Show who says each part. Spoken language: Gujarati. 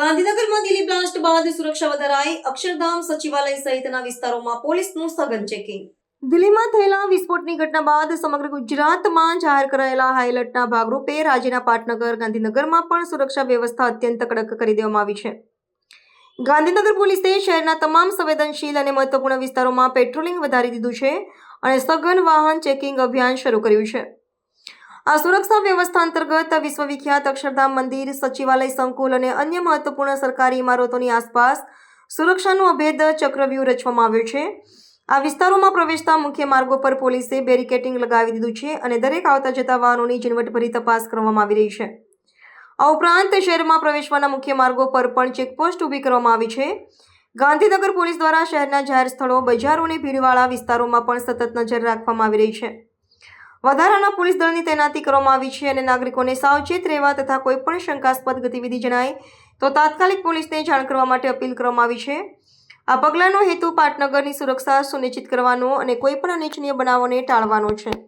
Speaker 1: બાદ સુરક્ષા વધારાઈ અક્ષરધામ સચિવાલય સહિતના વિસ્તારોમાં પોલીસનું સઘન ચેકિંગ. દિલ્હીમાં થયેલા વિસ્ફોટની ઘટના બાદ સમગ્ર ગુજરાતમાં જાહેર કરાયેલા હાઈલર્ટના ભાગરૂપે રાજ્યના પાટનગર, ગાંધીનગરમાં પણ સુરક્ષા વ્યવસ્થા અત્યંત કડક કરી દેવામાં આવી છે. ગાંધીનગર પોલીસે શહેરના તમામ સંવેદનશીલ અને મહત્વપૂર્ણ વિસ્તારોમાં પેટ્રોલિંગ વધારી દીધું છે અને સઘન વાહન ચેકિંગ અભિયાન શરૂ કર્યું છે. આ સુરક્ષા વ્યવસ્થા અંતર્ગત વિશ્વવિખ્યાત અક્ષરધામ મંદિર, સચિવાલય સંકુલ અને અન્ય મહત્વપૂર્ણ સરકારી ઇમારતોની આસપાસ સુરક્ષાનું અભેદ ચક્રવ્યૂહ રચવામાં આવ્યો છે. આ વિસ્તારોમાં પ્રવેશતા મુખ્ય માર્ગો પર પોલીસે બેરિકેટિંગ લગાવી દીધું છે અને દરેક આવતા જતા વાહનોની ઝીણવટભરી તપાસ કરવામાં આવી રહી છે. આ ઉપરાંત શહેરમાં પ્રવેશવાના મુખ્ય માર્ગો પર પણ ચેકપોસ્ટ ઊભી કરવામાં આવી છે. ગાંધીનગર પોલીસ દ્વારા શહેરના જાહેર સ્થળો, બજારો અને ભીડવાળા વિસ્તારોમાં પણ સતત નજર રાખવામાં આવી રહી છે. વધારાના પોલીસ દળની તૈનાતી કરવામાં આવી છે અને નાગરિકોને સાવચેત રહેવા તથા કોઈપણ શંકાસ્પદ ગતિવિધિ જણાય તો તાત્કાલિક પોલીસને જાણ કરવા માટે અપીલ કરવામાં આવી છે. આ પગલાંનો હેતુ પાટનગરની સુરક્ષા સુનિશ્ચિત કરવાનો અને કોઈપણ અનિચ્છનીય બનાવોને ટાળવાનો છે.